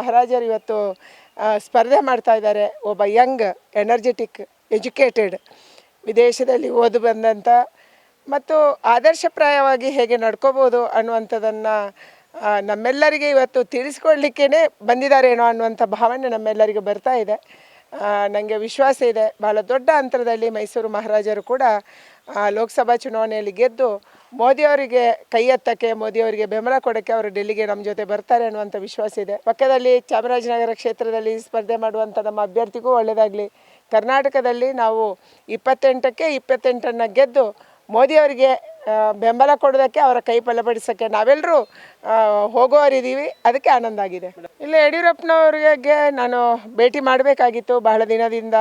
ಮಹಾರಾಜರು ಇವತ್ತು ಸ್ಪರ್ಧೆ ಮಾಡ್ತಾ ಇದ್ದಾರೆ. ಒಬ್ಬ ಯಂಗ್, ಎನರ್ಜೆಟಿಕ್, ಎಜುಕೇಟೆಡ್, ವಿದೇಶದಲ್ಲಿ ಓದು ಬಂದಂಥ ಮತ್ತು ಆದರ್ಶಪ್ರಾಯವಾಗಿ ಹೇಗೆ ನಡ್ಕೋಬೋದು ಅನ್ನುವಂಥದ್ದನ್ನು ನಮ್ಮೆಲ್ಲರಿಗೆ ಇವತ್ತು ತಿಳಿಸ್ಕೊಡ್ಲಿಕ್ಕೇ ಬಂದಿದ್ದಾರೇನೋ ಅನ್ನುವಂಥ ಭಾವನೆ ನಮ್ಮೆಲ್ಲರಿಗೂ ಬರ್ತಾ ಇದೆ. ನನಗೆ ವಿಶ್ವಾಸ ಇದೆ. ಬಹಳ ದೊಡ್ಡ ಅಂತರದಲ್ಲಿ ಮೈಸೂರು ಮಹಾರಾಜರು ಕೂಡ ಲೋಕಸಭಾ ಚುನಾವಣೆಯಲ್ಲಿ ಗೆದ್ದು ಮೋದಿಯವರಿಗೆ ಕೈ ಎತ್ತಕ್ಕೆ ಮೋದಿಯವರಿಗೆ ಬೆಂಬಲ ಕೊಡೋಕ್ಕೆ ಅವರು ಡೆಲ್ಲಿಗೆ ನಮ್ಮ ಜೊತೆ ಬರ್ತಾರೆ ಅನ್ನುವಂಥ ವಿಶ್ವಾಸ ಇದೆ. ಪಕ್ಕದಲ್ಲಿ ಚಾಮರಾಜನಗರ ಕ್ಷೇತ್ರದಲ್ಲಿ ಸ್ಪರ್ಧೆ ಮಾಡುವಂಥ ನಮ್ಮ ಅಭ್ಯರ್ಥಿಗೂ ಒಳ್ಳೆಯದಾಗಲಿ ಕರ್ನಾಟಕದಲ್ಲಿ ನಾವು ಇಪ್ಪತ್ತೆಂಟಕ್ಕೆ ಇಪ್ಪತ್ತೆಂಟನ್ನು ಗೆದ್ದು ಮೋದಿಯವರಿಗೆ ಬೆಂಬಲ ಕೊಡೋದಕ್ಕೆ ಅವರ ಕೈ ಬಲಪಡಿಸೋಕ್ಕೆ ನಾವೆಲ್ಲರೂ ಹೋಗೋರಿದ್ದೀವಿ ಅದಕ್ಕೆ ಆನಂದ ಆಗಿದೆ. ಇಲ್ಲ ಯಡಿಯೂರಪ್ಪನವ್ರಿಗೆ ನಾನು ಭೇಟಿ ಮಾಡಬೇಕಾಗಿತ್ತು ಬಹಳ ದಿನದಿಂದ.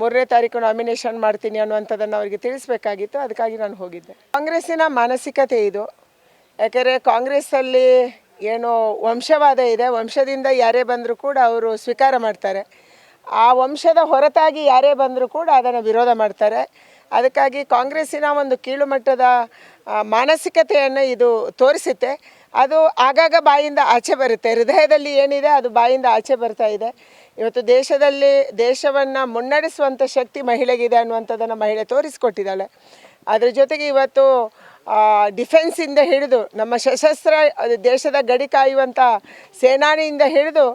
ಮೂರನೇ ತಾರೀಕು ನಾಮಿನೇಷನ್ ಮಾಡ್ತೀನಿ ಅನ್ನುವಂಥದ್ದನ್ನು ಅವರಿಗೆ ತಿಳಿಸ್ಬೇಕಾಗಿತ್ತು, ಅದಕ್ಕಾಗಿ ನಾನು ಹೋಗಿದ್ದೆ. ಕಾಂಗ್ರೆಸ್ಸಿನ ಮಾನಸಿಕತೆ ಇದು. ಯಾಕೆಂದರೆ ಕಾಂಗ್ರೆಸ್ಸಲ್ಲಿ ಏನು ವಂಶವಾದ ಇದೆ, ವಂಶದಿಂದ ಯಾರೇ ಬಂದರೂ ಕೂಡ ಅವರು ಸ್ವೀಕಾರ ಮಾಡ್ತಾರೆ. ಆ ವಂಶದ ಹೊರತಾಗಿ ಯಾರೇ ಬಂದರೂ ಕೂಡ ಅದನ್ನು ವಿರೋಧ ಮಾಡ್ತಾರೆ. ಅದಕ್ಕಾಗಿ ಕಾಂಗ್ರೆಸ್ಸಿನ ಒಂದು ಕೀಳುಮಟ್ಟದ ಮಾನಸಿಕತೆಯನ್ನು ಇದು ತೋರಿಸುತ್ತೆ. ಅದು ಆಗಾಗ ಬಾಯಿಂದ ಆಚೆ ಬರುತ್ತೆ. ಹೃದಯದಲ್ಲಿ ಏನಿದೆ ಅದು ಬಾಯಿಂದ ಆಚೆ ಬರ್ತಾ ಇದೆ. ಇವತ್ತು ದೇಶದಲ್ಲಿ ದೇಶವನ್ನು ಮುನ್ನಡೆಸುವಂಥ ಶಕ್ತಿ ಮಹಿಳೆಗಿದೆ ಅನ್ನುವಂಥದ್ದನ್ನು ಮಹಿಳೆ ತೋರಿಸ್ಕೊಟ್ಟಿದ್ದಾಳೆ. ಅದ್ರ ಜೊತೆಗೆ ಇವತ್ತು ಡಿಫೆನ್ಸಿಂದ ಹಿಡಿದು ನಮ್ಮ ಸಶಸ್ತ್ರ ದೇಶದ ಗಡಿ ಕಾಯುವಂಥ ಸೇನಾನಿಯಿಂದ ಹಿಡಿದು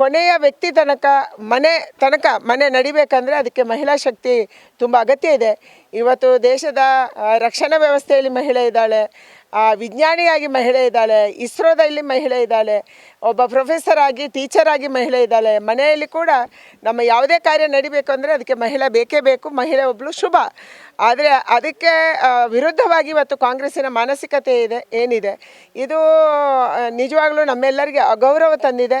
ಕೊನೆಯ ವ್ಯಕ್ತಿ ತನಕ, ಮನೆ ತನಕ, ಮನೆ ನಡಿಬೇಕಂದ್ರೆ ಅದಕ್ಕೆ ಮಹಿಳಾ ಶಕ್ತಿ ತುಂಬ ಅಗತ್ಯ ಇದೆ. ಇವತ್ತು ದೇಶದ ರಕ್ಷಣಾ ವ್ಯವಸ್ಥೆಯಲ್ಲಿ ಮಹಿಳೆ ಇದ್ದಾಳೆ ವಿಜ್ಞಾನಿಯಾಗಿ ಮಹಿಳೆ ಇದ್ದಾಳೆ, ಇಸ್ರೋದಲ್ಲಿ ಮಹಿಳೆ ಇದ್ದಾಳೆ, ಒಬ್ಬ ಪ್ರೊಫೆಸರ್ ಆಗಿ, ಟೀಚರ್ ಆಗಿ ಮಹಿಳೆ ಇದ್ದಾಳೆ, ಮನೆಯಲ್ಲಿ ಕೂಡ ನಮ್ಮ ಯಾವುದೇ ಕಾರ್ಯ ನಡಿಬೇಕು ಅಂದರೆ ಅದಕ್ಕೆ ಮಹಿಳೆ ಬೇಕೇ ಬೇಕು, ಮಹಿಳೆ ಒಬ್ಬಳು ಶುಭ. ಆದರೆ ಅದಕ್ಕೆ ವಿರುದ್ಧವಾಗಿ ಇವತ್ತು ಕಾಂಗ್ರೆಸ್ಸಿನ ಮಾನಸಿಕತೆ ಇದೆ, ಏನಿದೆ? ಇದು ನಿಜವಾಗ್ಲೂ ನಮ್ಮೆಲ್ಲರಿಗೆ ಅಗೌರವ ತಂದಿದೆ.